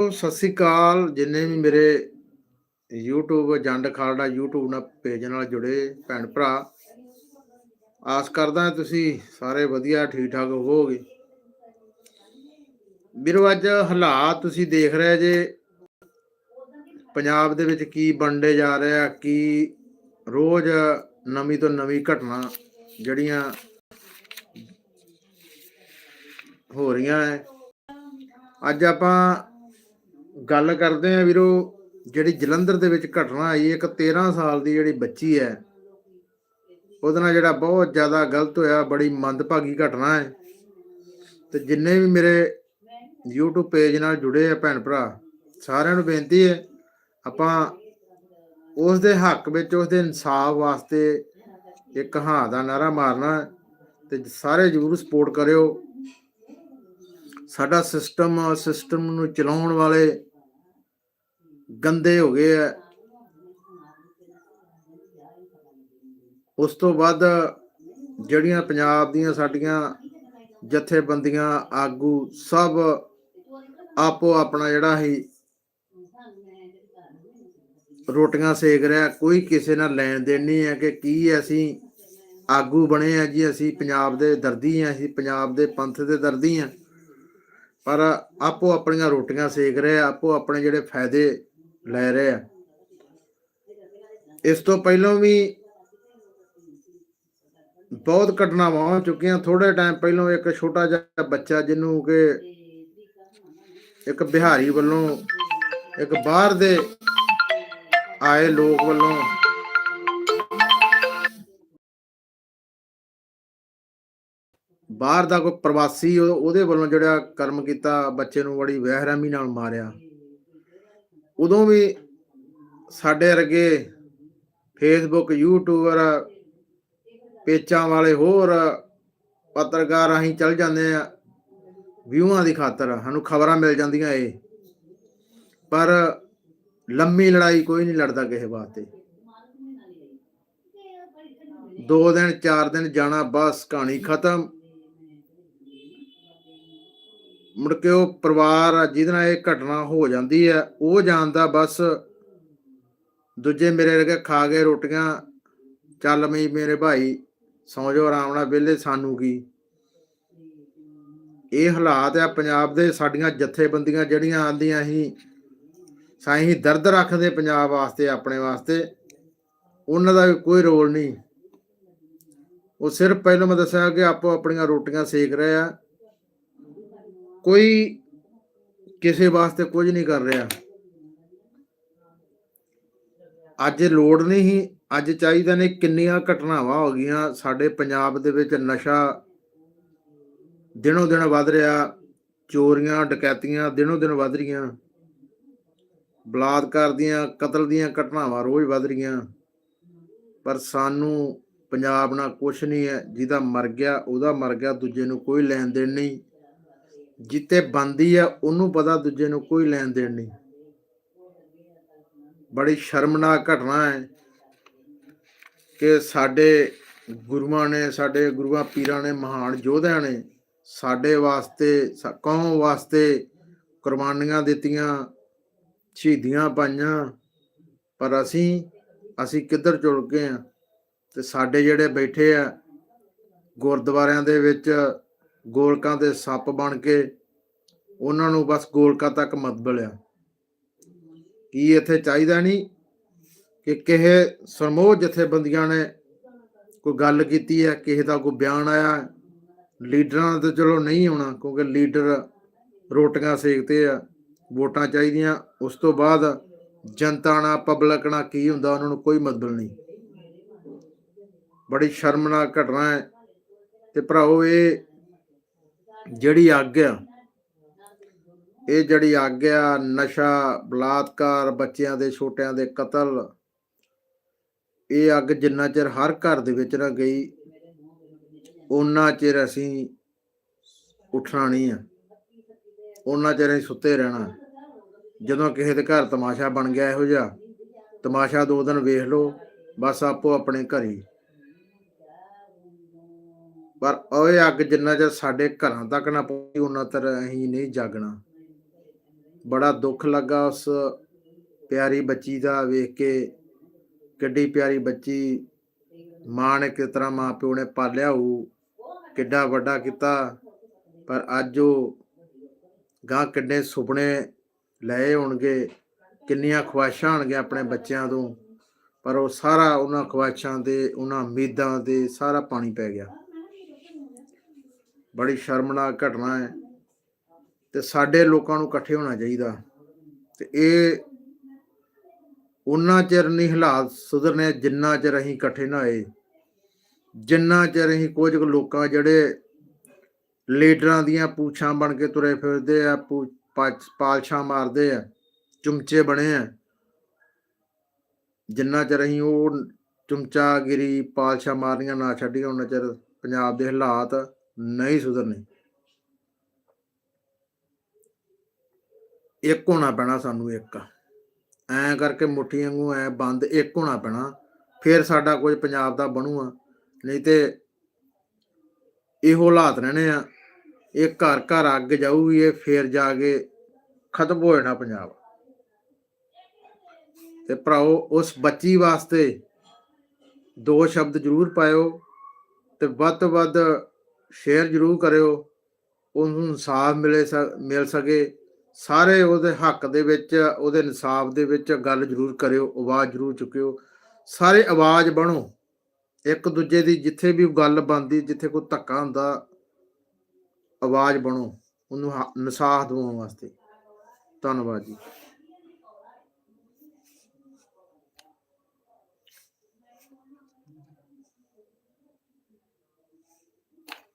ਸਤਿ ਸ੍ਰੀ ਅਕਾਲ। ਜਿੰਨੇ ਵੀ ਮੇਰੇ YouTube ਜੰਡ ਖਾਲੜਾ YouTube ਨਾਲ ਪੇਜ ਨਾਲ ਜੁੜੇ ਭੈਣ ਭਰਾ, ਆਸ ਕਰਦਾ ਤੁਸੀਂ ਸਾਰੇ ਵਧੀਆ ਠੀਕ ਠਾਕ ਹੋਵੋਗੇ। ਵੀਰੋ, ਅੱਜ ਹਾਲਾਤ ਤੁਸੀਂ ਦੇਖ ਰਹੇ ਜੇ। ਪੰਜਾਬ ਦੇ ਵਿੱਚ ਕੀ ਬਣਦੇ ਜਾ ਰਿਹਾ, ਕੀ ਰੋਜ਼ ਨਵੀਂ ਤੋਂ ਨਵੀਂ ਘਟਨਾ ਜਿਹੜੀਆਂ ਹੋ ਰਹੀਆਂ ਹੈ। ਅੱਜ ਆਪਾਂ ਗੱਲ ਕਰਦੇ ਆ ਵੀਰੋ, ਜਿਹੜੀ ਜਲੰਧਰ ਦੇ ਵਿੱਚ ਘਟਨਾ ਆਈ, ਇੱਕ 13 ਸਾਲ ਦੀ ਜਿਹੜੀ ਬੱਚੀ ਹੈ, ਉਹਦੇ ਨਾਲ ਜਿਹੜਾ ਬਹੁਤ ਜ਼ਿਆਦਾ ਗਲਤ ਹੋਇਆ, ਬੜੀ ਮੰਦਭਾਗੀ ਘਟਨਾ ਹੈ। ਤੇ ਜਿੰਨੇ ਵੀ ਮੇਰੇ YouTube ਪੇਜ ਨਾਲ ਜੁੜੇ ਆ ਭੈਣ ਭਰਾ, ਸਾਰਿਆਂ ਨੂੰ ਬੇਨਤੀ ਹੈ, ਆਪਾਂ ਉਸ ਦੇ ਹੱਕ ਵਿੱਚ ਉਸ ਦੇ ਇਨਸਾਫ ਵਾਸਤੇ ਇੱਕ ਹਾਂ ਦਾ ਨਾਰਾ ਮਾਰਨਾ ਹੈ ਤੇ ਸਾਰੇ ਜਰੂਰ ਸਪੋਰਟ ਕਰਿਓ। ਸਾਡਾ ਸਿਸਟਮ ਸਿਸਟਮ ਨੂੰ ਚਲਾਉਣ ਵਾਲੇ ਗੰਦੇ ਹੋ ਗਏ ਆ। ਉਸ ਤੋਂ ਬਾਅਦ ਜਿਹੜੀਆਂ ਪੰਜਾਬ ਦੀਆਂ ਸਾਡੀਆਂ ਜਥੇਬੰਦੀਆਂ, ਆਗੂ ਸਭ ਆਪੋ ਆਪਣਾ ਜਿਹੜਾ ਹੀ ਰੋਟੀਆਂ ਸੇਕ ਰਿਹਾ। ਕੋਈ ਕਿਸੇ ਨਾਲ ਲੈਣ ਦੇਣ ਨਹੀਂ ਹੈ ਕਿ ਕੀ ਅਸੀਂ ਆਗੂ ਬਣੇ ਆ ਜੀ, ਅਸੀਂ ਪੰਜਾਬ ਦੇ ਦਰਦੀ ਆ ਅਸੀਂ ਪੰਜਾਬ ਦੇ ਪੰਥ ਦੇ ਦਰਦੀ ਆ ਪਰ ਆਪੋ ਆਪਣੀਆਂ ਰੋਟੀਆਂ ਸੇਕ ਰਹੇ ਆਪੋ ਆਪਣੇ ਜਿਹੜੇ ਫਾਇਦੇ ਲੈ ਰਹੇ ਆ। ਇਸ ਤੋਂ ਪਹਿਲਾਂ ਵੀ ਬਹੁਤ ਘਟਨਾਵਾਂ ਹੋ ਚੁੱਕੀਆਂ। ਥੋੜੇ ਟਾਈਮ ਪਹਿਲਾਂ ਇੱਕ ਛੋਟਾ ਜਿਹਾ ਬੱਚਾ ਜਿਹਨੂੰ ਕਿ ਇੱਕ ਬਿਹਾਰੀ ਵੱਲੋਂ ਇੱਕ ਬਾਹਰ ਦੇ ਆਏ ਲੋਕ ਵੱਲੋਂ ਬਾਹਰ ਦਾ ਕੋਈ ਪ੍ਰਵਾਸੀ ਉਹਦੇ ਵੱਲੋਂ ਜਿਹੜਾ ਕਰਮ ਕੀਤਾ, ਬੱਚੇ ਨੂੰ ਬੜੀ ਵਹਿਰਾਮੀ ਨਾਲ ਮਾਰਿਆ। ਉਦੋਂ ਵੀ ਸਾਡੇ ਵਰਗੇ ਫੇਸਬੁੱਕ ਯੂਟਿਊਬਰ ਪੇਚਾਂ ਵਾਲੇ ਹੋਰ ਪੱਤਰਕਾਰ ਅਸੀਂ ਚੱਲ ਜਾਂਦੇ ਆ ਵਿਊਆਂ ਦੀ ਖਾਤਰ, ਸਾਨੂੰ ਖਬਰਾਂ ਮਿਲ ਜਾਂਦੀਆਂ ਏ ਪਰ ਲੰਮੀ ਲੜਾਈ ਕੋਈ ਨਹੀਂ ਲੜਦਾ ਕਿਸੇ ਵਾਸਤੇ। ਦੋ ਦਿਨ, ਚਾਰ ਦਿਨ ਜਾਣਾ, ਬਸ ਕਹਾਣੀ ਖਤਮ। ਮੁੜ ਕੇ ਉਹ ਪਰਿਵਾਰ ਆ, ਜਿਹਦੇ ਨਾਲ ਇਹ ਘਟਨਾ ਹੋ ਜਾਂਦੀ ਹੈ ਉਹ ਜਾਣਦਾ ਬਸ ਦੂਜੇ ਮੇਰੇ ਵਰਗੇ ਖਾ ਗਏ ਰੋਟੀਆਂ, ਚੱਲ ਮਈ ਮੇਰੇ ਭਾਈ, ਸੌਂ ਜਾਓ, ਆਰਾਮ ਨਾਲ ਵਿਹਲੇ, ਸਾਨੂੰ ਕੀ? ਇਹ ਹਾਲਾਤ ਆ ਪੰਜਾਬ ਦੇ, ਸਾਡੀਆਂ ਜਥੇਬੰਦੀਆਂ ਜਿਹੜੀਆਂ ਆਂਦੀਆਂ ਸੀ, ਸਾਈਂ ਦਰਦ ਰੱਖਦੇ ਪੰਜਾਬ ਵਾਸਤੇ, ਆਪਣੇ ਵਾਸਤੇ, ਉਹਨਾਂ ਦਾ ਵੀ ਕੋਈ ਰੋਲ ਨਹੀਂ। ਉਹ ਸਿਰਫ ਪਹਿਲਾਂ ਮੈਂ ਦੱਸਿਆ ਕਿ ਆਪੋ ਆਪਣੀਆਂ ਰੋਟੀਆਂ ਸੇਕ ਰਹੇ ਆ ਕੋਈ ਕਿਸੇ ਵਾਸਤੇ ਕੁਝ ਨਹੀਂ ਕਰ ਰਿਹਾ। ਅੱਜ ਲੋੜ ਨਹੀਂ ਸੀ, ਅੱਜ ਚਾਹੀਦਾ ਨੇ ਕਿੰਨੀਆਂ ਘਟਨਾਵਾਂ ਹੋ ਗਈਆਂ। ਸਾਡੇ ਪੰਜਾਬ ਦੇ ਵਿੱਚ ਨਸ਼ਾ ਦਿਨੋ ਦਿਨ ਵੱਧ ਰਿਹਾ, ਚੋਰੀਆਂ, ਡਕੈਤੀਆਂ ਦਿਨੋ ਦਿਨ ਵੱਧ ਰਹੀਆਂ। ਬਲਾਤਕਾਰ ਦੀਆਂ, ਕਤਲ ਦੀਆਂ ਘਟਨਾਵਾਂ ਰੋਜ਼ ਵੱਧ ਰਹੀਆਂ। ਪਰ ਸਾਨੂੰ ਪੰਜਾਬ ਨਾਲ ਕੁਝ ਨਹੀਂ ਹੈ, ਜਿਹਦਾ ਮਰ ਗਿਆ, ਉਹਦਾ ਮਰ ਗਿਆ, ਦੂਜੇ ਨੂੰ ਕੋਈ ਲੈਣ ਦੇਣ ਨਹੀਂ। ਜਿੱਤੇ ਬੰਦੀ ਆ, ਉਹਨੂੰ ਪਤਾ ਦੂਜੇ ਨੂੰ ਕੋਈ ਲੈਣ ਦੇਣ ਨਹੀਂ। ਬੜੀ ਸ਼ਰਮਨਾਕ ਘਟਨਾ ਹੈ ਕਿ ਸਾਡੇ ਗੁਰੂਆਂ ਨੇ, ਸਾਡੇ ਗੁਰੂਆਂ ਪੀਰਾਂ ਨੇ, ਮਹਾਨ ਯੋਧਿਆਂ ਨੇ ਸਾਡੇ ਵਾਸਤੇ ਕੌਮ ਵਾਸਤੇ ਕੁਰਬਾਨੀਆਂ ਦਿੱਤੀਆਂ, ਸ਼ਹੀਦੀਆਂ ਪਾਈਆਂ। ਪਰ ਅਸੀਂ ਅਸੀਂ ਕਿੱਧਰ ਚੁਲ ਗਏ ਆ? ਤੇ ਸਾਡੇ ਜਿਹੜੇ ਬੈਠੇ ਆ ਗੁਰਦੁਆਰਿਆਂ ਦੇ ਵਿੱਚ ਗੋਲਕਾਂ ਦੇ ਸੱਪ ਬਣ ਕੇ ਉਹਨਾਂ ਨੂੰ ਬਸ ਗੋਲਕਾਂ ਤੱਕ ਮਤਬਲ ਆ ਕੀ ਇੱਥੇ ਚਾਹੀਦਾ ਨਹੀਂ ਕਿ ਕਿਸੇ ਸਮੂਹ ਜਥੇਬੰਦੀਆਂ ਨੇ ਕੋਈ ਗੱਲ ਕੀਤੀ ਹੈ, ਕਿਸੇ ਦਾ ਕੋਈ ਬਿਆਨ ਆਇਆ ਲੀਡਰਾਂ ਦਾ ਤਾਂ ਚਲੋ ਨਹੀਂ ਆਉਣਾ, ਕਿਉਂਕਿ ਲੀਡਰ ਰੋਟੀਆਂ ਸੇਕਦੇ ਆ, ਵੋਟਾਂ ਚਾਹੀਦੀਆਂ। ਉਸ ਤੋਂ ਬਾਅਦ ਜਨਤਾ ਨਾਲ ਪਬਲਿਕ ਨਾਲ ਕੀ ਹੁੰਦਾ, ਉਹਨਾਂ ਨੂੰ ਕੋਈ ਮਤਲਬ ਨਹੀਂ। ਬੜੀ ਸ਼ਰਮਨਾਕ ਘਟਨਾ ਹੈ। ਤੇ ਭਰਾਓ ਇਹ ਜਿਹੜੀ ਅੱਗ ਆ ਇਹ ਜਿਹੜੀ ਅੱਗ ਆ ਨਸ਼ਾ ਬਲਾਤਕਾਰ ਬੱਚਿਆਂ ਦੇ, ਛੋਟਿਆਂ ਦੇ ਕਤਲ, ਇਹ ਅੱਗ ਜਿੰਨਾ ਚਿਰ ਹਰ ਘਰ ਦੇ ਵਿੱਚ ਨਾ ਗਈ ਉਹਨਾਂ ਚਿਰ ਅਸੀਂ ਉੱਠਣਾ ਨਹੀਂ ਆ। ਉਹਨਾਂ ਚਿਰ ਅਸੀਂ ਸੁੱਤੇ ਰਹਿਣਾ। ਜਦੋਂ ਕਿਸੇ ਦੇ ਘਰ ਤਮਾਸ਼ਾ ਬਣ ਗਿਆ ਇਹੋ ਜਿਹਾ, ਤਮਾਸ਼ਾ ਦੋ ਦਿਨ ਵੇਖ ਲਓ, ਬਸ ਆਪੋ ਆਪਣੇ ਘਰੀ ਪਰ ਓਏ ਅੱਗ ਜਿੰਨਾ ਚਿਰ ਸਾਡੇ ਘਰਾਂ ਤੱਕ ਨਾ ਪਹੁੰਚੀ ਉਹਨਾਂ ਤਰ ਅਸੀਂ ਨਹੀਂ ਜਾਗਣਾ। ਬੜਾ ਦੁੱਖ ਲੱਗਾ ਉਸ ਪਿਆਰੀ ਬੱਚੀ ਦਾ ਵੇਖ ਕੇ। ਕਿੱਡੀ ਪਿਆਰੀ ਬੱਚੀ ਮਾਂ ਨੇ ਕਿਸ ਤਰ੍ਹਾਂ ਮਾਂ ਪਿਓ ਨੇ ਪਾਲਿਆ ਹੋਊ, ਕਿੱਡਾ ਵੱਡਾ ਕੀਤਾ। ਪਰ ਅੱਜ ਉਹ ਗਾਂ ਕਿੰਨੇ ਸੁਪਨੇ ਲਏ ਹੋਣਗੇ, ਕਿੰਨੀਆਂ ਖੁਆਇਸ਼ਾਂ ਹੋਣਗੀਆਂ ਆਪਣੇ ਬੱਚਿਆਂ ਤੋਂ। ਪਰ ਉਹ ਸਾਰਾ ਉਹਨਾਂ ਖੁਆਇਸ਼ਾਂ ਦੇ ਉਹਨਾਂ ਉਮੀਦਾਂ ਦੇ ਸਾਰਾ ਪਾਣੀ ਪੈ ਗਿਆ। ਬੜੀ ਸ਼ਰਮਨਾਕ ਘਟਨਾ ਹੈ ਤੇ ਸਾਡੇ ਲੋਕਾਂ ਨੂੰ ਇਕੱਠੇ ਹੋਣਾ ਚਾਹੀਦਾ। ਤੇ ਇਹ ਉਹਨਾਂ ਚਿਰ ਨਹੀਂ ਹਾਲਾਤ ਸੁਧਰਨੇ, ਜਿੰਨਾ ਚਿਰ ਅਸੀਂ ਇਕੱਠੇ ਨਾ ਹੋਏ, ਜਿੰਨਾ ਚਿਰ ਅਸੀਂ ਕੁਝ ਲੋਕਾਂ ਜਿਹੜੇ ਲੀਡਰਾਂ ਦੀਆਂ ਪੂਛਾਂ ਬਣ ਕੇ ਤੁਰੇ ਫਿਰਦੇ ਆ, ਪੂ- ਪਾਲਸ਼ਾਂ ਮਾਰਦੇ ਆ, ਚੁੰਮਚੇ ਬਣੇ ਆ, ਜਿੰਨਾ ਚਿਰ ਅਸੀਂ ਉਹ ਚਮਚਾਗਿਰੀ ਪਾਲਸ਼ਾਂ ਮਾਰਨੀਆਂ ਨਾ ਛੱਡੀਆਂ, ਉਹਨਾਂ ਚਿਰ ਪੰਜਾਬ ਦੇ ਹਾਲਾਤ ਨਹੀਂ ਸੁਧਰਨੀ। ਇੱਕ ਹੋਣਾ ਪੈਣਾ ਸਾਨੂੰ ਇੱਕ। ਐਂ ਕਰਕੇ ਮੁੱਠੀ ਵਾਂਗੂ ਐ ਬੰਦ ਇੱਕ ਹੋਣਾ ਪੈਣਾ। ਫਿਰ ਸਾਡਾ ਕੁਝ ਪੰਜਾਬ ਦਾ ਬਣੂਗਾ ਨਹੀਂ ਤੇ ਇਹੋ ਹਾਲਾਤ ਰਹਿਣੇ ਆ। ਇਹ ਘਰ ਘਰ ਅੱਗ ਜਾਊਗੀ, ਇਹ ਫੇਰ ਜਾ ਕੇ ਖਤਮ ਹੋ ਜਾਣਾ ਪੰਜਾਬ। ਤੇ ਭਰਾਓ ਉਸ ਬੱਚੀ ਵਾਸਤੇ ਦੋ ਸ਼ਬਦ ਜ਼ਰੂਰ ਪਾਇਓ ਤੇ ਵੱਧ ਤੋਂ ਵੱਧ ਸ਼ੇਅਰ ਜ਼ਰੂਰ ਕਰਿਓ, ਉਹਨੂੰ ਇਨਸਾਫ ਮਿਲੇ ਸ- ਮਿਲ ਸਕੇ। ਸਾਰੇ ਉਹਦੇ ਹੱਕ ਦੇ ਵਿੱਚ, ਉਹਦੇ ਇਨਸਾਫ ਦੇ ਵਿੱਚ ਗੱਲ ਜ਼ਰੂਰ ਕਰਿਓ, ਆਵਾਜ਼ ਜ਼ਰੂਰ ਚੁੱਕਿਓ। ਸਾਰੇ ਆਵਾਜ਼ ਬਣੋ। ਇੱਕ ਦੂਜੇ ਦੀ ਜਿੱਥੇ ਵੀ ਗੱਲ ਬਣਦੀ, ਜਿੱਥੇ ਕੋਈ ਧੱਕਾ ਹੁੰਦਾ, ਆਵਾਜ਼ ਬਣੋ। ਉਹਨੂੰ ਹ- ਇਨਸਾਫ ਦਿਵਾਉਣ ਵਾਸਤੇ। ਧੰਨਵਾਦ ਜੀ।